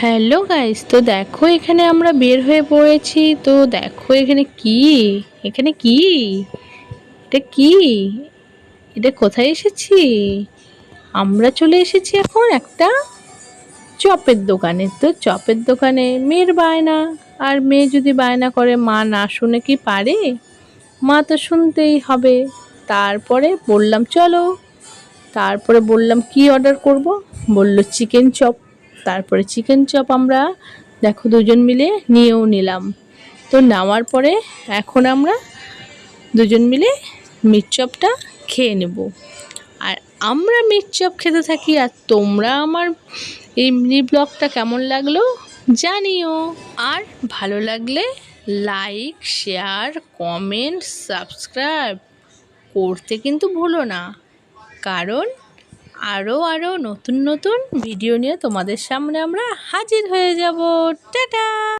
Hello guys তো দেখো, এখানে আমরা বের হয়ে পড়েছি। তো দেখো, এখানে কি? এখানে কি? এটা কি? এটা কোথায় এসেছি? আমরা চলে এসেছি এখন একটা চপের দোকানে। তো চপের দোকানে মেয়ের বায়না। আর মেয়ে যদি বায়না করে, মা না শুনে কি পারে? মা তো শুনতেই হবে। তারপরে বললাম, চলো। তারপরে বললাম, কি অর্ডার করব? বলল, চিকেন চপ। তারপরে চিকেন চপ আমরা, দেখো দুজন মিলে নিয়েও নিলাম। তো নেওয়ার পরে এখন আমরা দুজন মিলে মিট চপটা খেয়ে নেব। আর আমরা মিট চপ খেতে থাকি আর তোমরা আমার এই মিনি ব্লগটা কেমন লাগল জানিও। আর ভালো লাগলে লাইক শেয়ার কমেন্ট সাবস্ক্রাইব করতে কিন্তু ভুলো না। কারণ আরও আরও নতুন নতুন ভিডিও নিয়ে তোমাদের সামনে আমরা হাজির হয়ে যাব। টাটা!